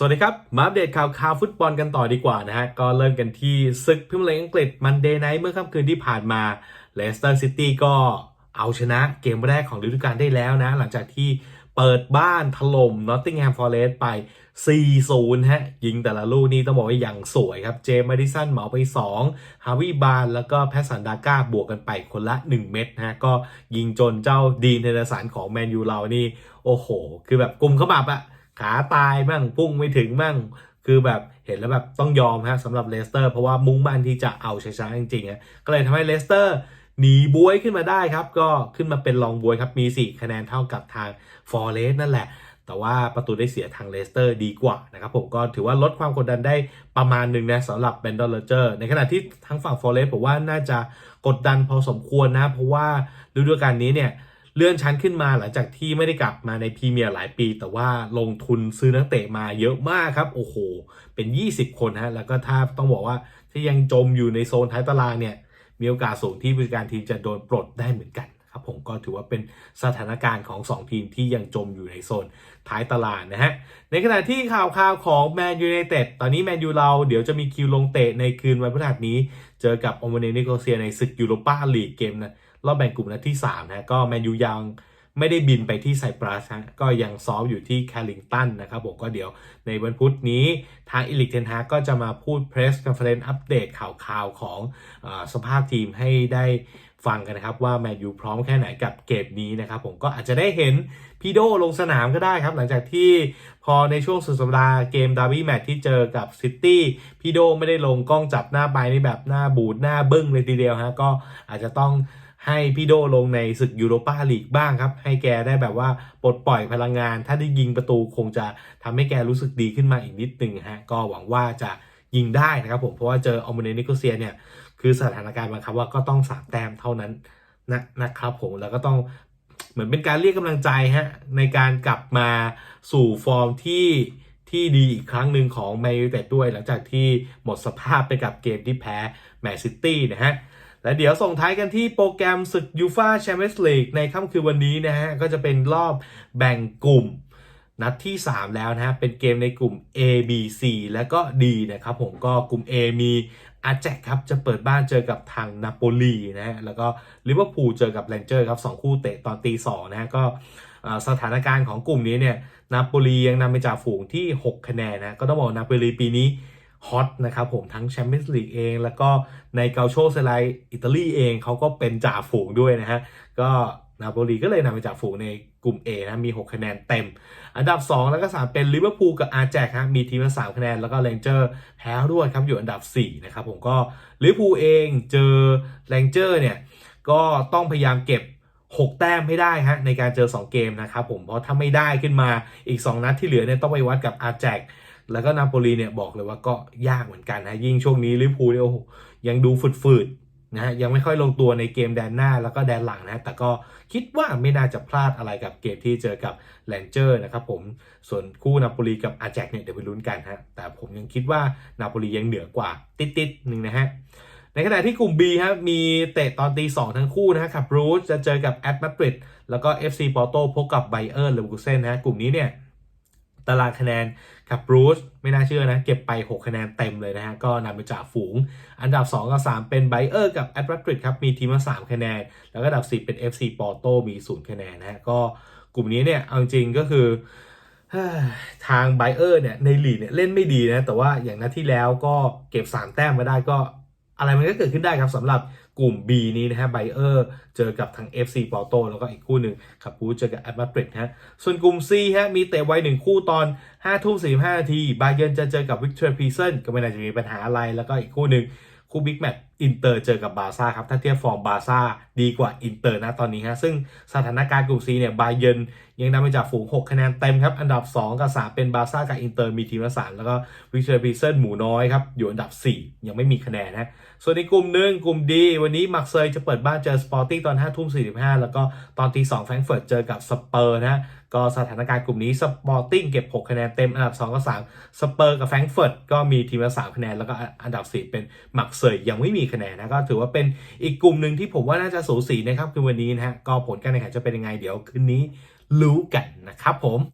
สวัสดีครับ มาอัปเดตข่าวข่าวฟุตบอลกันต่อดีกว่านะฮะ ก็เริ่มกันที่ศึกพรีเมียร์ลีกอังกฤษมันเดย์ไนท์เมื่อค่ำคืนที่ผ่านมาเลสเตอร์ซิตี้ก็เอาชนะเกมแรกของฤดูกาลได้แล้วนะ หลังจากที่เปิดบ้านถล่มนอตติงแฮมฟอร์เรสต์ไป 4-0 ฮะ ยิงแต่ละลูกนี่ต้องบอกว่าอย่างสวยครับ เจมส์มาดิสันเหมาไป 2 ฮาวิบานแล้วก็แพสซันดาก้าบวกกันไปคนละ 1 เม็ดนะฮะก็ยิงจนเจ้าดีนเทเดสันของแมนยูเรานี่ โอ้โห คือแบบกลุ่มขมับอะ ขาตายมั่งพุ่งไม่ถึงมั่งคือแบบเห็นแล้วแบบต้องยอมฮะสำหรับเลสเตอร์เพราะว่ามุ่งมั่นที่จะเอาชัยชนะจริงๆอะก็เลยทำให้เลสเตอร์หนีบวยขึ้นมาได้ครับ ก็ขึ้นมาเป็นรองบวยครับมี 4 คะแนนเท่ากับทางฟอร์เรสนั่นแหละ แต่ว่าประตูได้เสียทางเลสเตอร์ดีกว่านะครับผมก็ถือว่าลดความกดดันได้ประมาณหนึ่งนะสำหรับเบนดอลเลเจอร์ในขณะที่ทั้งฝั่งฟอร์เรสผมว่าน่าจะกดดันพอสมควรนะ เพราะว่าฤดูกาลนี้เนี่ย เลื่อนชั้นขึ้นมาหลังจากที่ไม่ได้กลับมาในพรีเมียร์หลายปี แต่ว่าลงทุนซื้อนักเตะมาเยอะมากครับ โอ้โห เป็น 20 คนฮะ แล้วก็ถ้าต้องบอกว่าที่ยังจมอยู่ในโซนท้ายตารางเนี่ย มีโอกาสสูงที่ผู้จัดการทีมจะโดนปลดได้เหมือนกันครับผมก็ถือว่าเป็นสถานการณ์ของ 2 ทีมที่ยังจมอยู่ในโซนท้ายตารางนะฮะ ในขณะที่ข่าวข่าวของแมนยูไนเต็ดตอนนี้แมนยูเราเดี๋ยวจะมีคิวลงเตะในคืนวันพฤหัสนี้ เจอกับโอมเนนิโกเซียในศึกยูโรปาลีกเกมนะ รอบแบ่งกลุ่มนัดที่3นะก็แมนยูยังไม่ได้บินไปที่ไซปรัสฮะก็ยังซ้อมอยู่ที่แคลิงตันนะครับผมก็เดี๋ยวในวันพุธนี้ทางอิลิกเทนฮาก็จะมาพูดเพรสคอนเฟอเรนซ์อัปเดตข่าวๆของอสภาพทีมให้ได้ฟังกันนะครับ ว่าแมนยูพร้อมแค่ไหนกับเกมนี้นะครับผมก็อาจจะได้เห็นพีโดลงสนามก็ได้ครับ หลังจากที่พอในช่วงสุดสัปดาห์เกมดาร์บี้แมตช์ที่เจอกับซิตี้พีโดไม่ได้ลงกล้องจับหน้าไปในแบบหน้าบูดหน้าบึ้งเลยทีเดียวฮะก็อาจจะต้อง ให้พี่โดลงในศึกยูโรปาลีกบ้างครับ ให้แกได้แบบว่าปลดปล่อยพลังงาน ถ้าได้ยิงประตูคงจะทำให้แกรู้สึกดีขึ้นมาอีกนิดหนึ่งฮะก็หวังว่าจะยิงได้นะครับผมเพราะว่าเจออมเนนิโกเซียเนี่ยคือสถานการณ์บังคับว่าก็ต้องสามแต้มเท่านั้นนะนะครับผมแล้วก็ต้องเหมือนเป็นการเรียกกำลังใจฮะในการกลับมาสู่ฟอร์มที่ที่ดีอีกครั้งหนึ่งของแมนยูไนเต็ดด้วย หลังจากที่หมดสภาพไปกับเกมที่แพ้แมนซิตี้นะฮะ และเดี๋ยวส่งท้ายกันที่โปรแกรมศึกยูฟาแชมเปี้ยนส์ลีกในค่ำคืนวันนี้นะฮะ ก็จะเป็นรอบแบ่งกลุ่มนัดที่ 3 แล้วนะฮะ เป็นเกมในกลุ่ม A B C แล้วก็ D นะครับผมก็กลุ่ม A มีอาแจกครับจะเปิดบ้านเจอกับทางนาโปลีนะฮะ แล้วก็ลิเวอร์พูลเจอกับแรนเจอร์ครับสองคู่เตะตอนตีสองนะฮะก็สถานการณ์ของกลุ่มนี้เนี่ยนาโปลียังนำไปจากฝูงที่ 6 คะแนนนะก็ต้องบอกนาโปลีปีนี้ ฮอตนะครับผมทั้งแชมเปี้ยนส์ลีกเอง แล้วก็ในเกาโชเซไลอิตาลีเองเขาก็เป็นจ่าฝูงด้วยนะฮะ ก็นาโปลีก็เลยนำไปจ่าฝูงในกลุ่ม A นะ มี 6 คะแนนเต็ม อันดับ 2 แล้วก็ 3 เป็นลิเวอร์พูลกับอาร์แจกฮะมีทีมละ3คะแนน แล้วก็แรงเจอร์แพ้รวดครับ อยู่อันดับ 4 นะครับผมก็ลิเวอร์พูลเองเจอแรงเจอร์เนี่ย ก็ต้องพยายามเก็บ 6 แต้มให้ได้ฮะในการเจอ 2 เกมนะครับผม เพราะถ้าไม่ได้ขึ้นมาอีก 2 นัดที่เหลือเนี่ยต้องไปวัดกับอาร์แจก แล้วก็นาโปลีเนี่ยบอกเลยว่าก็ยากเหมือนกันนะยิ่งช่วงนี้ลิเวอร์พูลเนี่ยโอ้โหยังดูฝืดๆนะฮะยังไม่ค่อยลงตัวในเกมแดนหน้าแล้วก็แดนหลังนะแต่ก็คิดว่าไม่น่าจะพลาดอะไรกับเกมที่เจอกับแลนเจอร์นะครับผมส่วนคู่นาโปลีกับอาแจกเนี่ยเดี๋ยวไปลุ้นกันฮะแต่ผมยังคิดว่านาโปลียังเหนือกว่าติดๆหนึ่งนะฮะในขณะที่กลุ่ม B ครับมีเตะตอนตีสองทั้งคู่นะฮะขับรูสจะเจอกับแอตมาดริดแล้วก็ FC ปอร์โตพบกับไบเออร์เลเวอร์เซนนะฮะกลุ่มนี้เนี่ย ตารางคะแนนขับบรูสไม่น่าเชื่อนะ เก็บไป 6 คะแนนเต็มเลยนะฮะ ก็นำไปจากฝูง อันดับ 2 กับ 3 เป็นไบเออร์กับแอตมาดริดครับ มีทีมละ3คะแนน แล้วก็อันดับ 4 เป็น FC ปอร์โตมี 0 คะแนนนะฮะ ก็กลุ่มนี้เนี่ย เอาจริงก็คือทางไบเออร์เนี่ยในลีกเนี่ยเล่นไม่ดีนะ แต่ว่าอย่างนัดที่แล้วก็เก็บ 3 แต้มมาได้ก็ อะไรมันก็เกิดขึ้นได้ครับสำหรับกลุ่ม B นี้นะฮะไบเออร์เจอกับทาง FC ปอร์โตแล้วก็อีกคู่หนึ่งคับพูเจอกับแอตมาดริดฮะส่วนกลุ่ม C ฮะมีเตะไว้หนึ่งคู่ตอน5ทุ่ม45นาทีบาเยร์นจะเจอกับวิกเตอร์พีเซนก็ไม่น่าจะมีปัญหาอะไรแล้วก็อีกคู่หนึ่งคู่บิ๊กแมตช์ อินเตอร์เจอกับบาซ่าครับ ถ้าเทียบฟอร์มบาซ่าดีกว่าอินเตอร์นะตอนนี้ฮะซึ่งสถานการณ์กลุ่ม C เนี่ยบาเยนยังนำไปจากฝูง 6 คะแนนเต็มครับ อันดับ 2 กับ 3 เป็นบาซ่ากับอินเตอร์มีทีมละ3แล้วก็วิกตอร์พีเซนหมูน้อยครับ อยู่อันดับ 4 ยังไม่มีคะแนนนะส่วนในกลุ่มหนึ่งกลุ่มดีวันนี้มักเซยจะเปิดบ้านเจอสปอร์ติ้งตอน5ทุ่ม45 แล้วก็ตอนตี2แฟรงก์เฟิร์ตเจอกับสเปอร์นะก็สถานการณ์กลุ่มนี้สปอร์ติ้งเก็บ 6 คะแนนเต็มอันดับ 2 กับ 3 สเปอร์กับแฟรงก์เฟิร์ตก็มีทีมละ3คะแนนแล้วก็อันดับ 4 เป็นมักเซยยังไม่มีคะแนนนะก็ถือว่าเป็นอีกกลุ่มหนึ่งที่ผมว่าน่าจะสูสีนะครับคือวันนี้นะฮะก็ผลการแข่งขันจะเป็นยังไงเดี๋ยวคืนนี้รู้กันนะครับผม